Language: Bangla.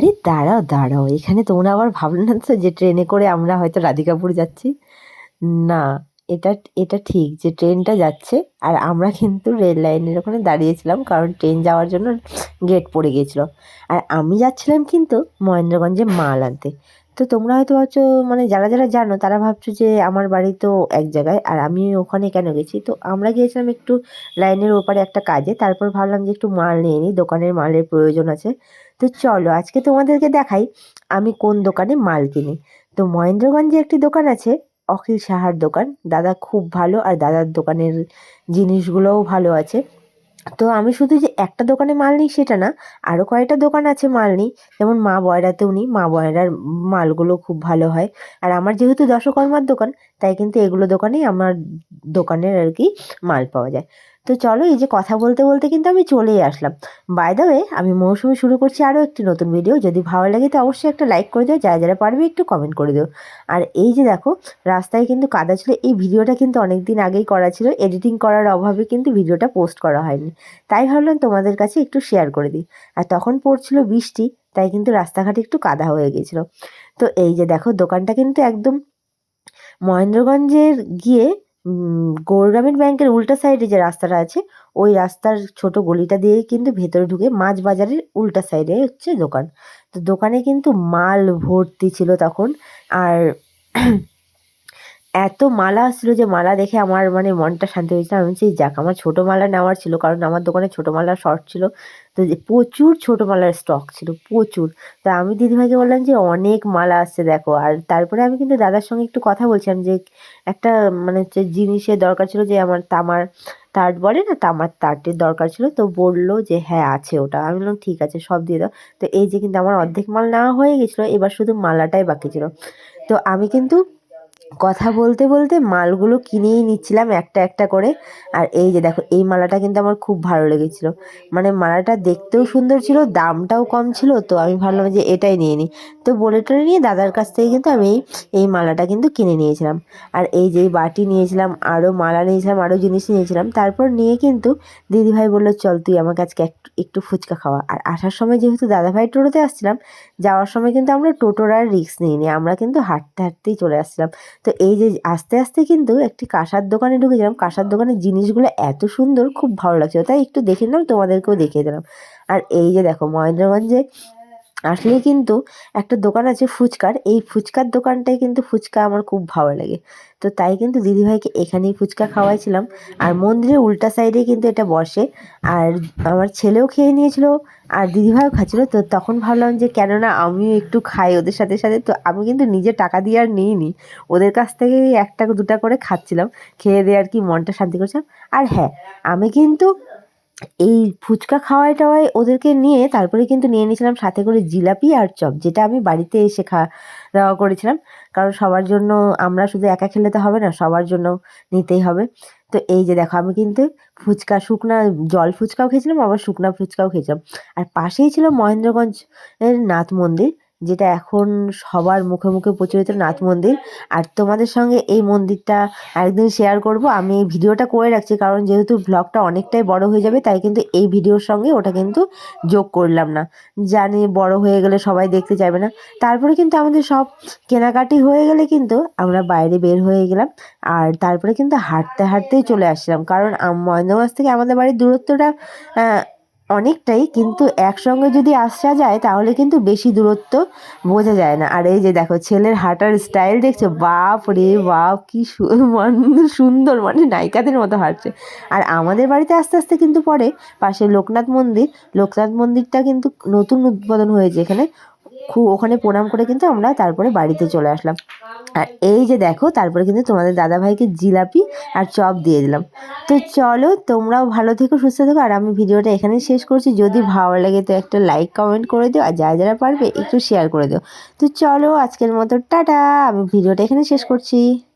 আরে দাঁড়াও দাঁড়াও। এখানে তোমরা আবার ভাবলে না তো যে ট্রেনে করে আমরা হয়তো রাধিকাপুর যাচ্ছি? না, এটা এটা ঠিক যে ট্রেনটা যাচ্ছে। আর আমরা কিন্তু রেল লাইনের ওখানে দাঁড়িয়েছিলাম কারণ ট্রেন যাওয়ার জন্য গেট পড়ে গিয়েছিল। আর আমি যাচ্ছিলাম কিন্তু মহেন্দ্রগঞ্জে মাল আনতে। তো তোমরা হয়তো ভাবছ মানে যারা যারা জানো, তারা ভাবছ যে আমার বাড়ি তো এক জায়গায়। আর আমি ওখানে কেন গেছি? তো আমরা গিয়েছিলাম একটু লাইনের ওপারে একটা কাজে। তারপর ভাবলাম যে একটু মাল নিয়ে নিই, দোকানের মালের প্রয়োজন আছে। তো চলো আজকে তোমাদেরকে দেখাই আমি কোন দোকানে মাল কিনি। তো মহেন্দ্রগঞ্জে একটি দোকান আছে, অখিল সাহার দোকান। দাদা খুব ভালো আর দাদার দোকানের জিনিসগুলোও ভালো আছে। তো আমি শুধু যে একটা দোকানে মাল নিই সেটা না আরও কয়েকটা দোকান আছে মাল নিই। যেমন মা বয়রাতেও নিই, মা বয়রার মালগুলো খুব ভালো হয়। আর আমার যেহেতু দশকর্মার দোকান, তাই কিন্তু এগুলো দোকানেই আমার দোকানের আর কি মাল পাওয়া যায়। তো চলো এই যে কথা বলতে বলতে কিন্তু আমি চলেই আসলাম। বাই দ্য ওয়ে আমি মৌসুমি শুরু করছি আরও একটি নতুন ভিডিও যদি ভালো লাগে তো অবশ্যই একটা লাইক করে দিও, যারা যারা পারবে একটু কমেন্ট করে দিও। আর এই যে দেখো, রাস্তায় কিন্তু কাদা ছিল। এই ভিডিওটা কিন্তু অনেক দিন আগেই করা ছিল। এডিটিং করার অভাবে কিন্তু ভিডিওটা পোস্ট করা হয়নি। তাই ভাবলাম তোমাদের কাছে একটু শেয়ার করে দিই। আর তখন পড়ছিল বৃষ্টি, তাই কিন্তু রাস্তাঘাটে একটু কাদা হয়ে গিয়েছিল তো এই যে দেখো, দোকানটা কিন্তু একদম মহেন্দ্রগঞ্জের গিয়ে গৌরগ্রামীণ ব্যাংকের উল্টা সাইডে যে রাস্তাটা আছে, ওই রাস্তার ছোট গলিটা দিয়ে কিন্তু ভেতরে ঢুকে মাছ বাজারের উল্টা সাইডে হচ্ছে দোকান। তো দোকানে কিন্তু মাল ভর্তি ছিল তখন। আর এত মালা আসছিল যে মালা দেখে আমার মানে মনটা শান্তি হয়েছিল আমি বলছি, যাক, আমার ছোটো মালা নেওয়ার ছিল, কারণ আমার দোকানে ছোটো মালার শর্ট ছিল। তো প্রচুর ছোটো মালার স্টক ছিল, প্রচুর। তা আমি দিদিভাইকে বললাম যে, অনেক মালা আসছে, দেখো। আর তারপরে আমি কিন্তু দাদার সঙ্গে একটু কথা বলছিলাম যে, একটা মানে হচ্ছে জিনিসের দরকার ছিল যে, আমার তামার তার বলে না, তামার তারটির দরকার ছিল। তো বলল যে হ্যাঁ আছে ওটা। আমি বললাম, ঠিক আছে, সব দিয়ে দাও। তো এই যে কিন্তু আমার অর্ধেক মাল নেওয়া হয়ে গেছিল, এবার শুধু মালাটাই বাকি ছিল। তো আমি কিন্তু কথা বলতে বলতে মালগুলো কিনেই নিচ্ছিলাম একটা একটা করে। আর এই যে দেখো, এই মালাটা কিন্তু আমার খুব ভালো লেগেছিল। মানে মালাটা দেখতেও সুন্দর ছিল, দামটাও কম ছিল, তো আমি ভাবলাম যে এটাই নিয়ে নিই। তো বলে টলে নিয়ে দাদার কাছ থেকে কিন্তু আমি এই মালাটা কিন্তু কিনে নিয়েছিলাম। আর এই যে বাটি নিয়েছিলাম আরও মালা নিয়েছিলাম আরও জিনিস নিয়েছিলাম, তারপর নিয়ে কিন্তু দিদিভাই বলল, চল তুই আমার কাছে একটু ফুচকা খাওয়া। আর আসার সময় যেহেতু দাদাভাই টোটোতে আসছিলাম, যাওয়ার সময় কিন্তু আমরা টোটোর আর রিক্স নিইনি, আমরা কিন্তু হাঁটতে, হাঁটতেই চলে আসছিলাম। তো এই যে আস্তে আস্তে কিন্তু একটি কাঁসার দোকানে ঢুকেছিলাম কাঁসার দোকানের জিনিসগুলো এত সুন্দর, খুব ভালো লাগছিল। তাই একটু দেখে নিলাম, তোমাদেরকেও দেখিয়ে দিলাম। আর এই যে দেখো মহেন্দ্রগঞ্জে আসলে কিন্তু একটা দোকান আছে ফুচকার, এই ফুচকার দোকানটাই কিন্তু ফুচকা আমার খুব ভালো লাগে। তো তাই কিন্তু দিদিভাইকে এখানেই ফুচকা খাওয়াইছিলাম। আর মন্দিরের উল্টা সাইডে কিন্তু এটা বসে। আর আমার ছেলেও খেয়ে নিয়েছিল, আর দিদিভাইও খাচ্ছিলো। তো তখন ভাবলাম যে কেননা আমিও একটু খাই ওদের সাথে সাথে। তো আমি কিন্তু নিজে টাকা দিয়ে আর নিইনি। ওদের কাছ থেকে একটা দুটা করে খাচ্ছিলাম। খেয়ে দিয়ে আর কি মনটা শান্তি করছিলাম। আর হ্যাঁ আমি কিন্তু এই ফুচকা খাওয়াই টাওয়াই ওদেরকে নিয়ে তারপরে কিন্তু নিয়ে নিয়েছিলাম সাথে করে জিলাপি আর চপ, যেটা আমি বাড়িতে এসে খাওয়া দাওয়া করেছিলাম। কারণ সবার জন্য আমরা শুধু একা খেলে তো হবে না, সবার জন্য নিতেই হবে। তো এই যে দেখো, আমি কিন্তু ফুচকা, শুকনা জল ফুচকাও খেয়েছিলাম, আবার শুকনা ফুচকাও খেয়েছিলাম। আর পাশেই ছিল মহেন্দ্রগঞ্জ এর নাথ মন্দির। যেটা এখন সবার মুখে মুখে প্রচলিত নাথ মন্দির। আর তোমাদের সঙ্গে এই মন্দিরটা একদিন শেয়ার করব। আমি এই ভিডিওটা করে রাখছি, কারণ যেহেতু ব্লগটা অনেকটাই বড় হয়ে যাবে, তাই কিন্তু এই ভিডিওর সঙ্গে ওটা কিন্তু যোগ করলাম না। জানি বড় হয়ে গেলে সবাই দেখতে চাইবে না। তারপরে কিন্তু আমাদের সব কেনাকাটি হয়ে গেলে কিন্তু আমরা বাইরে বের হয়ে গেলাম। আর তারপরে কিন্তু হাঁটতে হাঁটতেই চলে আসলাম, কারণ মহেন্দ্রগঞ্জ থেকে আমাদের বাড়ির দূরত্বটা অনেকটাই, কিন্তু একসঙ্গে যদি আসা যায়, তাহলে কিন্তু বেশি দূরত্ব বোঝা যায় না। আর এই যে দেখো, ছেলের হাঁটার স্টাইল দেখছ? বাপ রে বাপ, কি সুন্দর মানে নায়িকাদের মতো হাঁটছে। আর আমাদের বাড়িতে আস্তে আস্তে কিন্তু পরে পাশে লোকনাথ মন্দির, লোকনাথ মন্দিরটা কিন্তু নতুন উদ্বোধন হয়েছে এখানে। খুব ওখানে প্রণাম করে কিন্তু আমরা তারপরে বাড়িতে চলে আসলাম। আর এই যে দেখো, তারপরে কিন্তু তোমাদের দাদাভাইকে জিলাপি আর চপ দিয়ে দিলাম। তো চলো, তোমরাও ভালো থেকো, সুস্থ থেকো। আর আমি ভিডিওটা এখানে শেষ করছি। যদি ভালো লাগে তো একটা লাইক কমেন্ট করে দিও। আর যারা যারা পারবে, একটু শেয়ার করে দিও। তো চলো, আজকের মতো টাটা। আমি ভিডিওটা এখানে শেষ করছি।